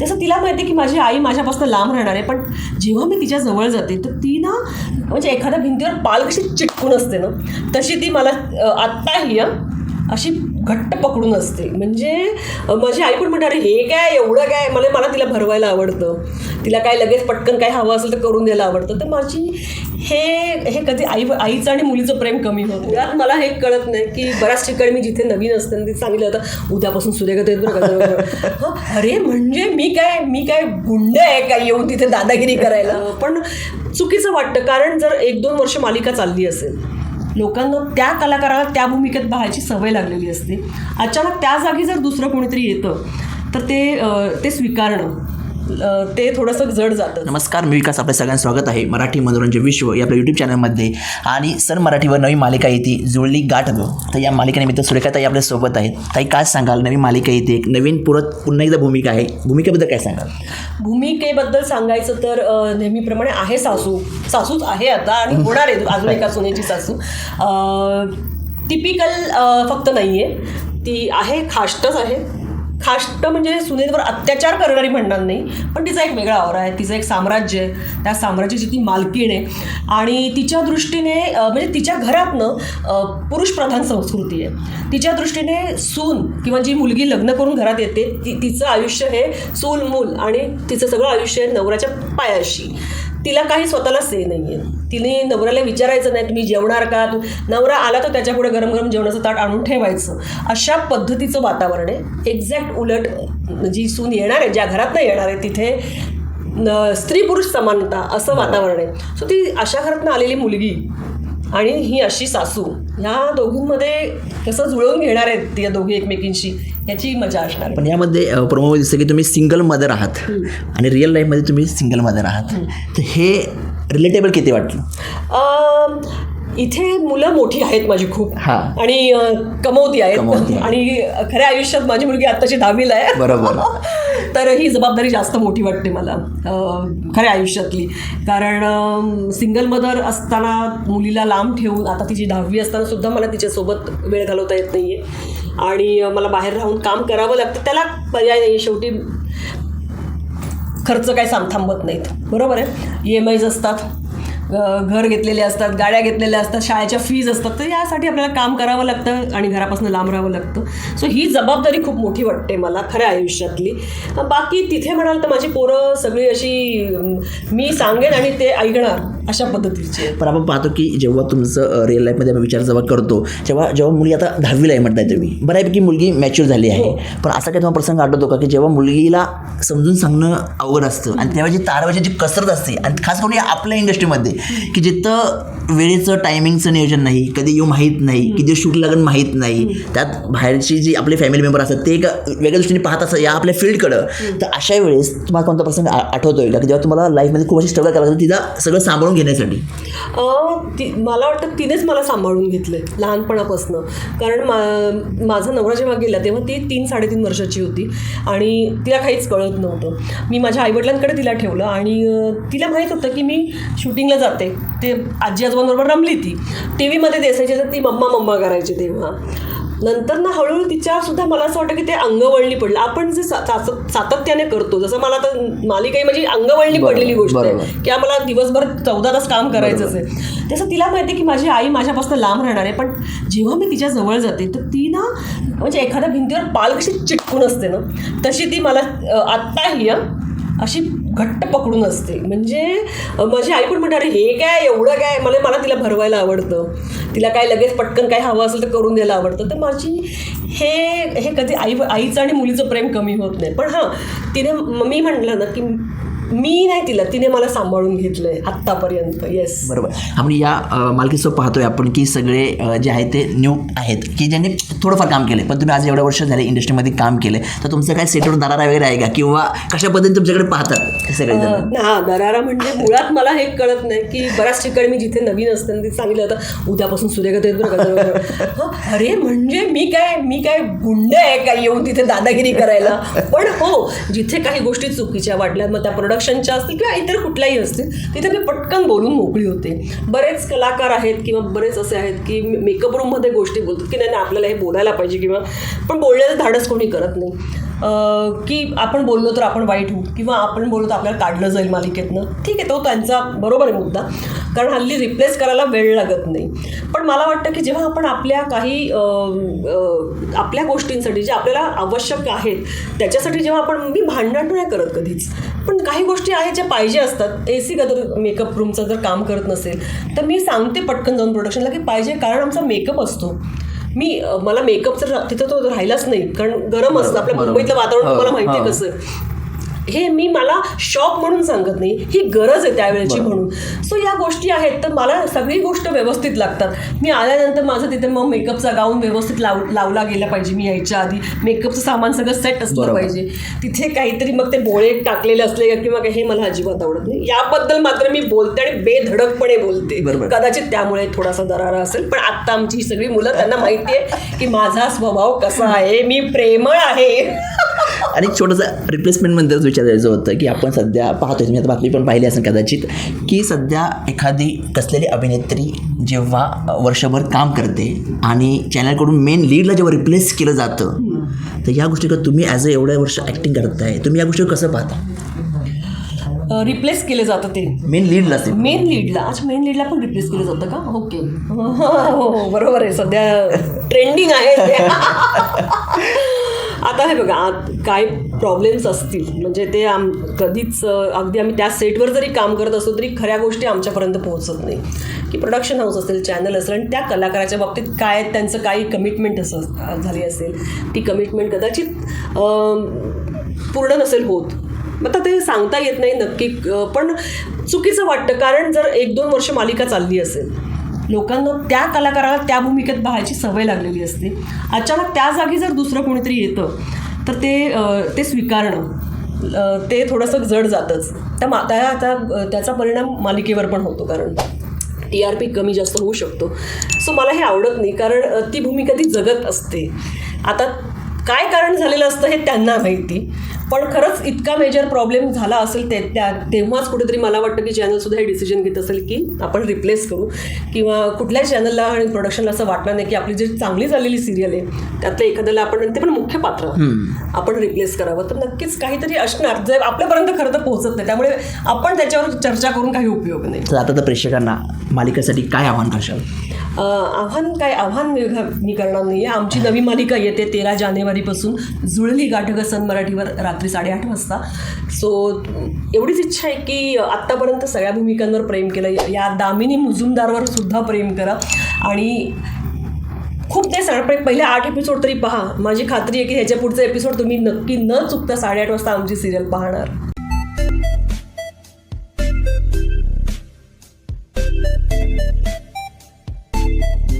तसं तिला माहिती आहे की माझी आई माझ्यापासून लांब राहणार आहे पण जेव्हा मी तिच्या जवळ जाते तर ती ना म्हणजे एखाद्या भिंतीवर पाल कशी चिटकून असते ना तशी ती मला आत्ताही अशी घट्ट पकडून असते. म्हणजे माझी आई पण म्हणते अरे हे काय? एवढं काय? मला मला तिला भरवायला आवडतं. तिला काय लगेच पटकन काय हवं असेल तर करून द्यायला आवडतं. तर माझी हे हे कधी आई आईचं आणि मुलीचं प्रेम कमी होत. नाही. यात मला हे कळत नाही की बऱ्याच ठिकाणी मी जिथे नवीन असते ना, तिथे सांगितलं होतं उद्यापासून सूर्यगत बरं अरे म्हणजे मी काय मी काय गुंड आहे काय येऊन तिथे दादागिरी करायला? पण चुकीचं वाटतं कारण जर एक दोन वर्ष मालिका चालली असेल लोकांना त्या कलाकाराला त्या भूमिकेत पाहायची सवय लागलेली असते. अचानक त्या जागी जर दुसरं कोणीतरी येतं तर ते ते स्वीकारणं. ते थोडंसं जड जातं. नमस्कार मी विकास. आपल्या सगळ्यांचं स्वागत आहे मराठी मनोरंजन विश्व या आपल्या यूट्यूब चॅनलमध्ये आणि सर मराठीवर नवी मालिका येते जुळली गाठ गो. तर या मालिकेनिमित्त सुरेखाताई आपल्यासोबत आहेत. ताई काय सांगाल? नवी मालिका येते. एक नवीन पुरत पुन्हा एकदा भूमिका आहे. भूमिकेबद्दल काय सांगाल? भूमिकेबद्दल सांगायचं तर नेहमीप्रमाणे आहे सासू. सासूच आहे आता आणि होणार आहे. अजून एका सुनेची सासू. टिपिकल फक्त नाही आहे ती आहे खाष्टच आहे. खाष्ट म्हणजे सुनेवर अत्याचार करणारी म्हणणार नाही पण तिचा एक वेगळा आवरा आहे. तिचं एक साम्राज्य आहे. त्या साम्राज्याची ती मालकीण आहे. आणि तिच्या दृष्टीने म्हणजे तिच्या घरातनं पुरुषप्रधान संस्कृती आहे. तिच्या दृष्टीने सून किंवा जी मुलगी लग्न करून घरात येते ती तिचं आयुष्य हे सूल मूल आणि तिचं सगळं आयुष्य आहे नवऱ्याच्या पायाशी. तिला काही स्वतःला से नाही आहे तिने नवऱ्याला विचारायचं नाही तुम्ही जेवणार का? तू नवरा आला तर त्याच्यापुढे गरम गरम जेवणाचं ताट आणून ठेवायचं. अशा पद्धतीचं वातावरण आहे. एक्झॅक्ट उलट जी सून येणार आहे ज्या घरात नाही येणार आहे तिथे न- स्त्री पुरुष समानता असं वातावरण आहे. सो ती अशा घरातनं आलेली मुलगी आणि ही अशी सासू ह्या दोघींमध्ये कसं जुळवून घेणार आहेत त्या दोघी एकमेकींशी याची मजा असणार पण यामध्ये प्रोमो दिसतं की तुम्ही सिंगल मदर आहात आणि रिअल लाईफमध्ये तुम्ही सिंगल मदर आहात. तर हे रिलेटेबल किती वाटलं? इथे मुलं मोठी आहेत माझी खूप. हा. आणि कमवती आहेत. आणि खऱ्या आयुष्यात माझी मुलगी आत्ताची दहावीला आहे. बरोबर. तर ही जबाबदारी जास्त मोठी वाटते मला खऱ्या आयुष्यातली. कारण सिंगल मदर असताना मुलीला लांब ठेवून आता तिची दहावी असताना सुद्धा मला तिच्यासोबत वेळ घालवता येत नाही आहे आणि मला बाहेर राहून काम करावं लागतं त्याला पर्याय नाही शेवटी खर्च काही सांग थांबत नाहीत. बरोबर आहे? ई एम आयज असतात. घर घेतलेले असतात गाड्या घेतलेल्या असतात शाळेच्या फीज असतात तर यासाठी आपल्याला काम करावं लागतं आणि घरापासून लांब राहावं लागतं. सो ही जबाबदारी खूप मोठी वाटते मला खऱ्या आयुष्यातली. बाकी तिथे म्हणाल तर माझी पोरं सगळी अशी मी सांगेन आणि ते ऐकणार. अशा पद्धतीची. पण आपण पाहतो की जेव्हा तुमचं रिअल लाईफमध्ये आपण विचार जेव्हा करतो तेव्हा जेव्हा मुलगी आता दहावीला आहे म्हणताय तुम्ही बऱ्यापैकी मुलगी मॅच्युअर झाली आहे. पण असा काही तुम्हाला प्रसंग आठवतो का की जेव्हा मुलगीला समजून सांगणं अवघड असतं आणि तेव्हा जी तारवाची जी कसरत असते आणि खास करून या आपल्या इंडस्ट्रीमध्ये की जिथं वेळेचं टायमिंगचं नियोजन नाही कधी येऊ माहीत नाही किती शूट लागण माहीत नाही. त्यात बाहेरची जी आपले फॅमिली मेंबर असतात ते एक वेगळ्या दृष्टीने पाहत असतात या आपल्या फील्डकडं तर अशा वेळेस तुम्हाला कोणता प्रसंग आ- आठवतोय का? जेव्हा तुम्हाला लाईफमध्ये खूप अशी स्ट्रगल करायला तिला सगळं सांभाळून घेण्यासाठी? ती मला वाटतं तिनेच मला सांभाळून घेतलं लहानपणापासून. कारण मा माझा नवरा जेव्हा गेला तेव्हा ती तीन साडेतीन वर्षाची होती. आणि तिला काहीच कळत नव्हतं. मी माझ्या आईवडिलांकडे तिला ठेवलं आणि तिला माहीत होतं की मी शूटिंगला जाते. ते आजी आजोबांबरोबर रमली ती. टी व्हीमध्ये दिसायची तर ती मम्मा मम्मा करायची तेव्हा. नंतर ना हळूहळू तिच्यावर सुद्धा मला असं वाटतं की ते अंगवळणी पडलं. आपण जे सातत्याने करतो जसं मला आता मालिका म्हणजे अंगवळणी पडलेली गोष्ट. आहे. की आम्हाला दिवसभर चौदा तास काम करायचंच आहे. तसं तिला माहिती आहे की माझी आई माझ्यापासून लांब राहणार आहे पण जेव्हा मी तिच्या जवळ जाते तर ती ना म्हणजे एखाद्या भिंतीवर पाल कशी चिटकून असते ना. तशी ती मला आत्ताही हं, अशी घट्ट पकडून असते. म्हणजे माझी आई पण म्हणणार अरे हे काय? एवढं काय? मला मला तिला भरवायला आवडतं. तिला काय लगेच पटकन काय हवं असेल तर करून द्यायला आवडतं. तर माझी हे हे कधी आई आईचं आणि मुलीचं प्रेम कमी होत नाही. पण हां तिने म- मी म्हटलं ना की मी नाही तिला तिने मला सांभाळून घेतलंय आत्तापर्यंत येस बरोबर. आपण या मालकीसोबत पाहतोय आपण की सगळे जे आहेत ते न्यू आहेत की ज्यांनी थोडंफार काम केले पण तुम्ही आज एवढ्या वर्ष झाले इंडस्ट्रीमध्ये काम केले तर तुमचं काय सेटवर दरारा वगैरे आहे का? किंवा कशा पद्धतीने तुमच्याकडे पाहतात सगळे हा दरारा म्हणजे मुळात मला हे कळत नाही की बऱ्याच ठिकाणी मी जिथे नवीन असते ना, तिथे सांगितलं होतं उद्यापासून सूर्यगत अरे म्हणजे मी काय मी काय गुंड आहे काय येऊन तिथे दादागिरी करायला? पण हो जिथे काही गोष्टी चुकीच्या वाटल्या मग त्या प्रोडक्शनच्या असतील किंवा इतर कुठल्याही असतील तिथे मी पटकन बोलून मोकळी होते. बरेच कलाकार आहेत किंवा बरेच असे आहेत की मेकअप रूममध्ये गोष्टी बोलतात की नाही नाही, आपल्याला हे बोलायला पाहिजे किंवा पण बोलण्याचं धाडस कोणी करत नाही. की आपण बोललो तर आपण वाईट होऊ किंवा आपण बोललो तर आपल्याला काढलं जाईल मालिकेतनं. ठीक आहे तो त्यांचा बरोबर आहे मुद्दा. कारण हल्ली रिप्लेस करायला वेळ लागत नाही. पण मला वाटतं की जेव्हा आपण आपल्या काही आपल्या गोष्टींसाठी जे आपल्याला आवश्यक आहेत त्याच्यासाठी जेव्हा आपण मी भांडण नाही करत कधीच. पण काही गोष्टी आहेत ज्या पाहिजे असतात. ए सी जर मेकअप रूमचं जर काम करत नसेल तर मी सांगते पटकन जाऊन प्रोडक्शनला की पाहिजे कारण आमचा मेकअप असतो. मी मला मेकअप तर तिथं तो राहिलाच नाही. कारण गरम असतं. आपल्या. मुंबईतलं वातावरण हो, तुम्हाला माहिती आहे हो. कसं. हे मी मला शॉक म्हणून सांगत नाही ही गरज आहे त्यावेळेची म्हणून. सो या गोष्टी आहेत तर मला सगळी गोष्ट व्यवस्थित लागतात. मी आल्यानंतर माझं तिथे मग मेकअपचा गाऊन व्यवस्थित लाव लावला गेला पाहिजे मी यायच्या आधी. मेकअपचं सामान सगळं सेट असलं. पाहिजे. तिथे काहीतरी मग ते बोळे टाकलेले असले किंवा काही हे मला अजिबात आवडत नाही. याबद्दल मात्र मी बोलते आणि बेधडकपणे बोलते. बरोबर. कदाचित त्यामुळे थोडासा दरारा असेल पण आत्ता आमची सगळी मुलं त्यांना माहिती आहे की माझा स्वभाव कसा आहे मी प्रेमळ आहे. आणि एक छोटंसं रिप्लेसमेंटबद्दल विचारायचं होतं की आपण सध्या पाहतोय तुम्ही आता बातमी पण पाहिली असेल कदाचित की सध्या एखादी कसलेली अभिनेत्री जेव्हा वर्षभर काम करते आणि चॅनलकडून मेन लीडला जेव्हा रिप्लेस केलं जातं तर या गोष्टी तुम्ही ॲज अ एवढ्या वर्ष ॲक्टिंग करताय तुम्ही या गोष्टी कसं पाहता? रिप्लेस केलं जातं ते. मेन लीडला मेन लीडला अच्छा मेन लीडला पण रिप्लेस केलं जातं का? ओके हो हो बरोबर आहे. सध्या ट्रेंडिंग आहे. आता हे बघा आत काय प्रॉब्लेम्स असतील. म्हणजे ते आम कधीच अगदी आम्ही त्या सेटवर जरी काम करत असतो तरी खऱ्या गोष्टी आमच्यापर्यंत पोहोचत नाही. की प्रोडक्शन हाऊस असेल चॅनल असेल आणि त्या कलाकाराच्या बाबतीत काय त्यांचं काही कमिटमेंट असं झाली असेल ती कमिटमेंट कदाचित पूर्ण नसेल होत. मग आता ते सांगता येत नाही नक्की पण चुकीचं वाटतं. कारण जर एक दोन वर्ष मालिका चालली असेल लोकांना त्या कलाकाराला त्या भूमिकेत पाहायची सवय लागलेली असते. अचानक त्या जागी जर दुसरं कोणीतरी येतं तर ते ते स्वीकारणं ते थोडंसं जड जातंच. त्या मा त्या आता त्याचा परिणाम मालिकेवर पण होतो कारण टी आर पी कमी जास्त होऊ शकतो. सो मला हे आवडत नाही कारण ती भूमिका ती जगत असते. आता काय कारण झालेलं असतं हे त्यांना माहिती. पण खरंच इतका मेजर प्रॉब्लेम झाला असेल ते त्या तेव्हाच कुठेतरी मला वाटतं की चॅनलसुद्धा हे डिसिजन घेत असेल की आपण रिप्लेस करू. किंवा कुठल्याच चॅनलला आणि प्रोडक्शनला असं वाटणार नाही की आपली जी चांगली झालेली सिरियल आहे त्यातलं एखाद्याला आपण ते पण मुख्य पात्र. आपण रिप्लेस करावं. तर नक्कीच काहीतरी असणार. जे आपल्यापर्यंत खरं तर पोहोचत नाही. त्यामुळे आपण त्याच्यावर चर्चा करून काही उपयोग नाही. तर आता तर प्रेक्षकांना मालिकेसाठी काय आव्हान करशाल? आव्हान काय? आव्हान मी करणार नाही आमची नवी मालिका येते तेरा जानेवारीपासून. जुळली गाठग सन मराठीवर रात्री साडेआठ वाजता. सो एवढीच इच्छा आहे की आत्तापर्यंत सगळ्या भूमिकांवर प्रेम केलं. या दामिनी मुजुमदारवर सुद्धा प्रेम करा. आणि खूप ते सांग पण पहिले आठ एपिसोड तरी पहा. माझी खात्री आहे की ह्याच्या पुढचा एपिसोड तुम्ही नक्की न चुकता साडेआठ वाजता आमची सिरियल पाहणार.